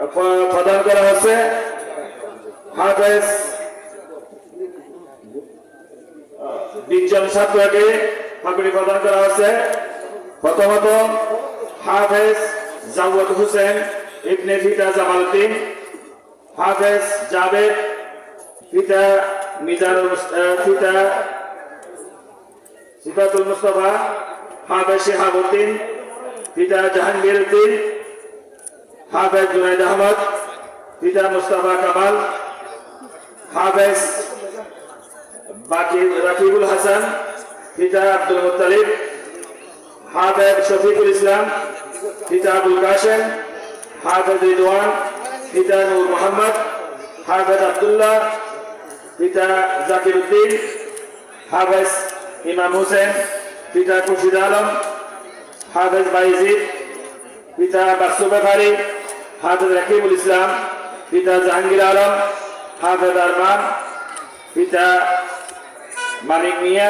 প্রদান করা হচ্ছে হাফেজ বিশজন ছাত্রকে পাগড়ি প্রদান করা হচ্ছে প্রথমত হাফেজ জাওয়াদ হোসেন ইবনে ফিতা জামালউদ্দিন হাফেজ মিজানুল মুস- আহ, পিতা সিফাতুল মুস্তফা হাফেজ শিহাবুদ্দিন পিতা জাহাঙ্গীর উদ্দিন হাফেজ জুনাইদ আহমদ পিতা মুস্তফা কামাল, হাফেজ বাকি রাকিবুল হাসান পিতা আব্দুল মুত্তালিব, হাফেজ শফিকুল ইসলাম পিতা আবুল কাশেম, হাফেজ রিদওয়ান পিতা নূর মোহাম্মদ, হাফেজ আব্দুল্লাহ পিতা জাকির উদ্দিন হাফেজ ইমাম হোসেন পিতা খুরশিদ আলম, হাফেজ বাইজিদ পিতা বাসু বেফারি হাফেজ রাকিবুল ইসলাম পিতা জাহাঙ্গীর আলম হাফেজ আরমান পিতা মানিক মিয়া